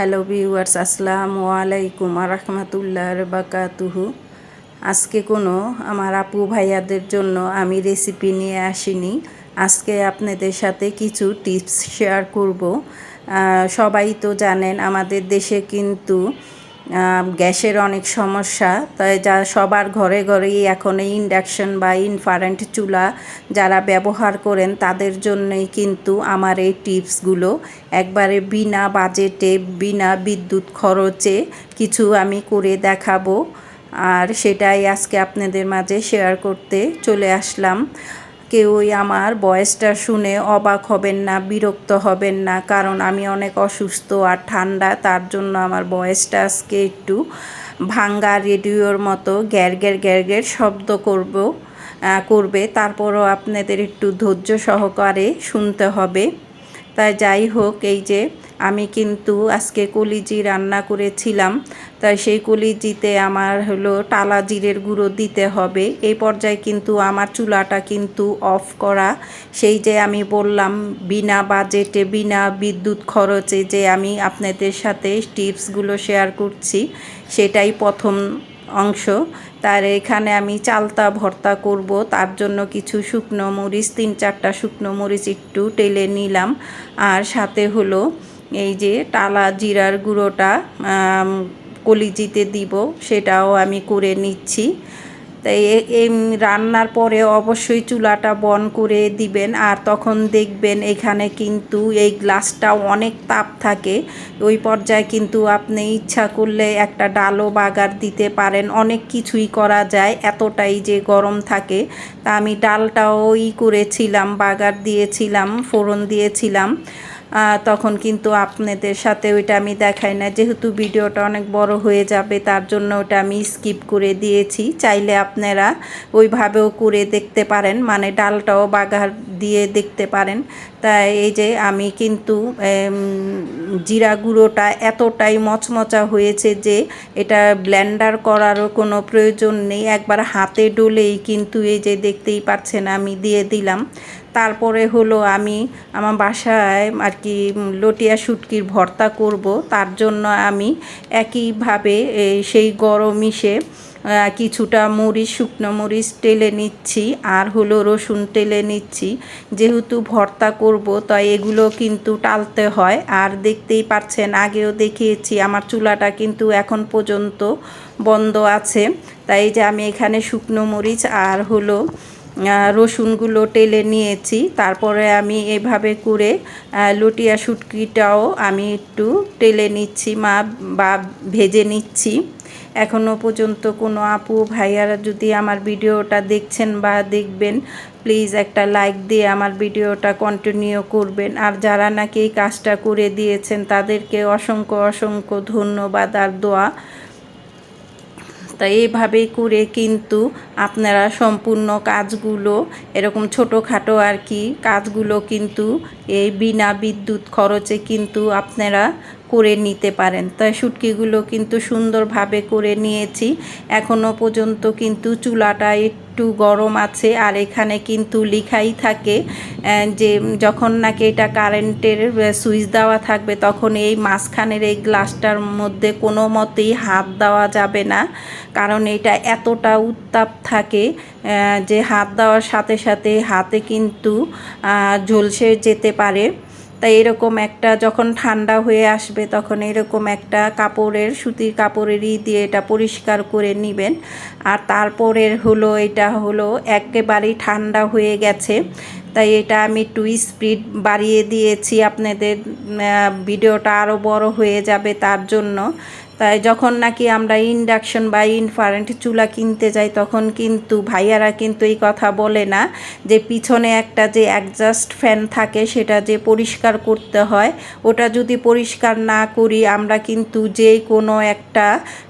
Hello viewers, আসসালামু আলাইকুম রহমতুল্লাহ বাকাতুহু আজকে কোনো আমার আপু ভাইয়াদের জন্য আমি রেসিপি নিয়ে আসিনি। আজকে আপনাদের সাথে কিছু টিপস শেয়ার করব। সবাই তো জানেন আমাদের দেশে কিন্তু গ্যাসের অনেক সমস্যা। তাই যা সবার ঘরে ঘরেই এখন এই ইন্ডাকশন বা ইনফারেন্ট চুলা যারা ব্যবহার করেন, তাদের জন্যই কিন্তু আমার এই টিপসগুলো। একবারে বিনা বাজেটে, বিনা বিদ্যুৎ খরচে কিছু আমি করে দেখাবো। আর সেটাই আজকে আপনাদের মাঝে শেয়ার করতে চলে আসলাম। কেউই আমার বয়সটা শুনে অবাক হবেন না, বিরক্ত হবেন না, কারণ আমি অনেক অসুস্থ আর ঠান্ডা, তার জন্য আমার বয়সটা আজকে একটু ভাঙ্গা রেডিওর মতো গ্যার গ্যার গ্যার গ্যার শব্দ করব করবে। তারপরও আপনাদের একটু ধৈর্য সহকারে শুনতে হবে। তাই যাই হোক, এই যে আমি কিন্তু আজকে কলিজি রান্না করেছিলাম। তাই সেই কলিজিতে আমার হলো টালা জিরের গুঁড়ো দিতে হবে। এই পর্যায়ে কিন্তু আমার চুলাটা কিন্তু অফ করা। সেই যে আমি বললাম, বিনা বাজেটে, বিনা বিদ্যুৎ খরচে যে আমি আপনাদের সাথে টিপসগুলো শেয়ার করছি, সেটাই প্রথম অংশ। তার এখানে আমি চালতা ভর্তা করব। তার জন্য কিছু শুকনো মরিচ, তিন চারটা শুকনো মরিচ একটু টেলে নিলাম। আর সাথে হলো এই যে টালা জিরার গুঁড়োটা কলিজিতে দিব। সেটাও আমি করে নিচ্ছি। তাই এই রান্নার পরে অবশ্যই চুলাটা বন করে দিবেন আর তখন দেখবেন এখানে কিন্তু এই গ্লাসটা অনেক তাপ থাকে। ওই পর্যায়ে কিন্তু আপনি ইচ্ছা করলে একটা ডালও বাগার দিতে পারেন। অনেক কিছুই করা যায়, এতটাই যে গরম থাকে। তা আমি ডালটাও ই করেছিলাম, বাগার দিয়েছিলাম, ফোড়ন দিয়েছিলাম। তখন কিন্তু আপনাদের সাথে ওইটা আমি দেখাই না যেহেতু ভিডিওটা অনেক বড় হয়ে যাবে, তার জন্য ওটা আমি স্কিপ করে দিয়েছি। চাইলে আপনারা ওইভাবেও করে দেখতে পারেন মানে ডালটাও বাগার দিয়ে দেখতে পারেন। তাই এই যে আমি কিন্তু জিরা গুঁড়োটা এতটাই মচমচা হয়েছে যে এটা ব্লেন্ডার করারও কোনো প্রয়োজন নেই। একবার হাতে ডলেই কিন্তু এই যে দেখতেই পাচ্ছেন আমি দিয়ে দিলাম। তারপরে হলো আমি আমার বাসায় আর কি লটিয়া শুটকির ভর্তা করব। তার জন্য আমি একইভাবে সেই গরম মিশে কিছুটা মরিচ, শুকনো মরিচ টেলে নিচ্ছি আর হলো রসুন টেলে নিচ্ছি। যেহেতু ভর্তা করব, তাই এগুলো কিন্তু টালতে হয়। আর দেখতেই পাচ্ছেন আগেও দেখিয়েছি, আমার চুলাটা কিন্তু এখন পর্যন্ত বন্ধ আছে। তাই যে আমি এখানে শুকনো মরিচ আর হলো রসুনগুলো টেলে নিয়েছি। তারপরে আমি এভাবে করে লুটিয়া শুটকিটাও আমি একটু টেলে নিচ্ছি, মা বা ভেজে নিচ্ছি। এখনও পর্যন্ত কোনো আপু ভাইয়ারা যদি আমার ভিডিওটা দেখছেন বা দেখবেন, প্লিজ একটা লাইক দিয়ে আমার ভিডিওটা কন্টিনিউ করবেন। আর যারা নাকি এই কাজটা করে দিয়েছেন, তাদেরকে অসংখ্য অসংখ্য ধন্যবাদ আর দোয়া। তাই এইভাবেই করে কিন্তু আপনারা সম্পূর্ণ কাজগুলো, এরকম ছোটোখাটো আর কি কাজগুলো কিন্তু এই বিনা বিদ্যুৎ খরচে কিন্তু আপনারা করে নিতে পারেন। তাই শুটকিগুলো কিন্তু সুন্দরভাবে করে নিয়েছি। এখনও পর্যন্ত কিন্তু চুলাটা একটু গরম আছে আর এখানে কিন্তু লিখাই থাকে যে যখন নাকি এটা কারেন্টের সুইচ দেওয়া থাকবে তখন এই মাঝখানের এই গ্লাসটার মধ্যে কোনো মতেই হাত দেওয়া যাবে না। কারণ এটা এতটা উত্তাপ থাকে যে হাত দেওয়ার সাথে সাথে হাতে কিন্তু ঝলসে যেতে পারে। তাই এরকম একটা যখন ঠান্ডা হয়ে আসবে তখন এরকম একটা কাপড়ের, সুতির কাপড়েরই দিয়ে এটা পরিষ্কার করে নেবেন। আর তারপরের হলো, এটা হলো একেবারেই ঠান্ডা হয়ে গেছে। তাই এটা আমি একটু স্পিড বাড়িয়ে দিয়েছি। আপনাদের ভিডিওটা আরও বড় হয়ে যাবে তার জন্য। তাই যখন নাকি আমরা ইন্ডাকশন বা ইনফারেন্ট চুলা কিনতে যাই, তখন কিন্তু ভাইয়ারা কিন্তু এই কথা বলে না যে পিছনে একটা যে অ্যাডজাস্ট ফ্যান থাকে সেটা যে পরিষ্কার করতে হয়, ওটা যদি পরিষ্কার না করি আমরা কিন্তু যে কোনো একটা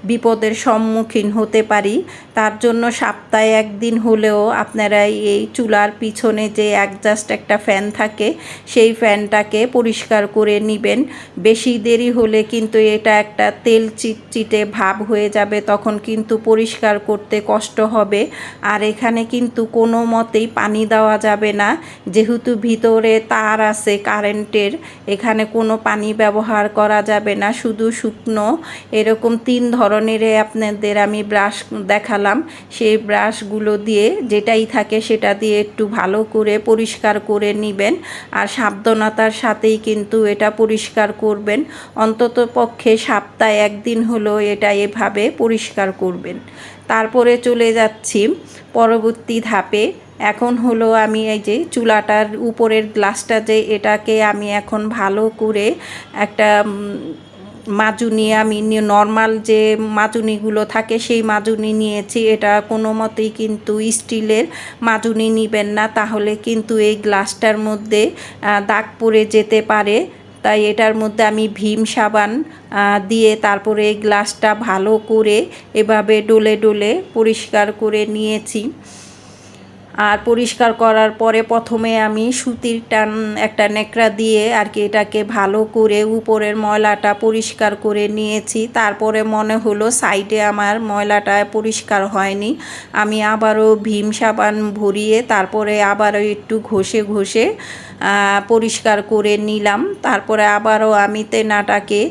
বিপদের সম্মুখীন হতে পারি। তার জন্য সপ্তাহে একদিন হলেও আপনারা এই চুলার পিছনে যে একজাস্ট একটা ফ্যান থাকে, সেই ফ্যানটাকে পরিষ্কার করে নেবেন। বেশি দেরি হলে কিন্তু এটা একটা তেল চিটচিটে ভাব হয়ে যাবে, তখন কিন্তু পরিষ্কার করতে কষ্ট হবে। আর এখানে কিন্তু কোনো মতেই পানি দেওয়া যাবে না। যেহেতু ভিতরে তার আছে কারেন্টের, এখানে কোনো পানি ব্যবহার করা যাবে না, শুধু শুকনো। এরকম তিন ধরনের আপনাদের আমি ব্রাশ দেখালাম সেই ব্রাশগুলো দিয়ে যেটাই থাকে সেটা দিয়ে একটু ভালো করে পরিষ্কার করে নেবেন। আর সাবধানতার সাথেই কিন্তু এটা পরিষ্কার করবেন। অন্তত পক্ষে সপ্তাহে একদিন হলো এটা এভাবে পরিষ্কার করবেন। তারপরে চলে যাচ্ছি পরবর্তী ধাপে। এখন হলো আমি এই যে চুলাটার উপরের গ্লাসটা যে এটাকে আমি এখন ভালো করে একটা মাজুনি, আমি নর্মাল যে মাজুনিগুলো থাকে সেই মাজুনি নিয়েছি। এটা কোনো মতেই কিন্তু স্টিলের মাজুনি নেবেন না। তাহলে কিন্তু এই গ্লাসটার মধ্যে দাগ পড়ে যেতে পারে। তাই এটার মধ্যে আমি ভীম সাবান দিয়ে তারপরে এই গ্লাসটা ভালো করে এভাবে ডলে ডলে পরিষ্কার করে নিয়েছি। আর পরিষ্কার করার পরে প্রথমে আমি সুতির টান, একটা নেকড়া দিয়ে আর কি এটাকে ভালো করে উপরের ময়লাটা পরিষ্কার করে নিয়েছি। তারপরে মনে হলো সাইডে আমার ময়লাটা পরিষ্কার হয়নি। আমি আবারও ভীম সাবান ভরিয়ে তারপরে আবারও একটু ঘষে ঘষে পরিষ্কার করে নিলাম। তারপরে আবারও আমি তেনাটাকে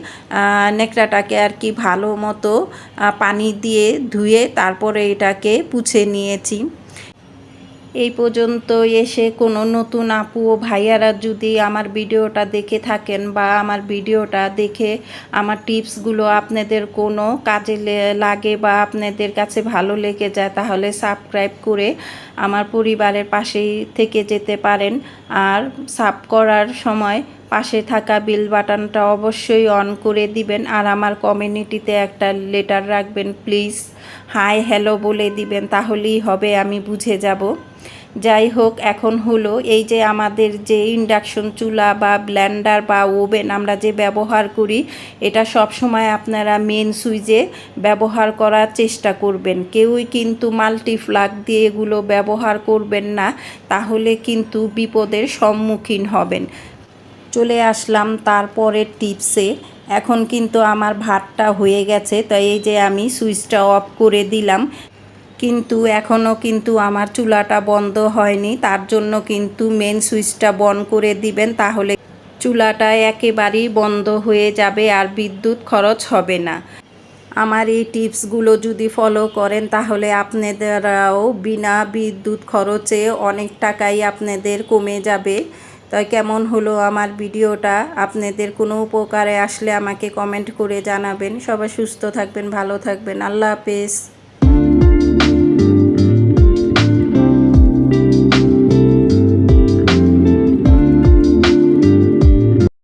নেকড়াটাকে আর কি ভালো মতো পানি দিয়ে ধুয়ে তারপরে এটাকে পুছে নিয়েছি। এই পর্যন্ত এসে কোনো নতুন আপু ও ভাইয়ারা যদি আমার ভিডিওটা দেখে থাকেন বা আমার ভিডিওটা দেখে আমার টিপসগুলো আপনাদের কোনো কাজে লাগে বা আপনাদের কাছে ভালো লেগে যায়, তাহলে সাবস্ক্রাইব করে আমার পরিবারের পাশেই থেকে যেতে পারেন। আর সাব করার সময় পাশে থাকা বিল বাটনটা অবশ্যই অন করে দিবেন আর আমার কমিউনিটিতে একটা লেটার রাখবেন, প্লিজ। হাই, হ্যালো বলে দিবেন, তাহলেই হবে, আমি বুঝে যাব। যাই হোক, এখন হলো, এই যে আমাদের যে ইন্ডাকশন চুলা বা ব্ল্যান্ডার বা ওভেন আমরা যে ব্যবহার করি, এটা সব সময় আপনারা মেন সুইচে ব্যবহার করার চেষ্টা করবেন। কেউই কিন্তু মাল্টিফ্লাগ দিয়ে এগুলো ব্যবহার করবেন না, তাহলে কিন্তু বিপদের সম্মুখীন হবেন। চলে আসলাম তারপরের টিপসে। এখন কিন্তু আমার ভাতটা হয়ে গেছে, তাই এই যে আমি সুইচটা অফ করে দিলাম। কিন্তু এখনও কিন্তু আমার চুলাটা বন্ধ হয়নি, তার জন্য কিন্তু মেন সুইচটা বন্ধ করে দিবেন, তাহলে চুলাটা একেবারেই বন্ধ হয়ে যাবে আর বিদ্যুৎ খরচ হবে না। আমার এই টিপসগুলো যদি ফলো করেন, তাহলে আপনাদেরও বিনা বিদ্যুৎ খরচে অনেক টাকাই আপনাদের কমে যাবে। তাই কেমন হলো আমার ভিডিওটা? আপনাদের কোনো উপকারে আসলে আমাকে কমেন্ট করে জানাবেন। সবাই সুস্থ থাকবেন, ভালো থাকবেন। আল্লাহ হাফেজ।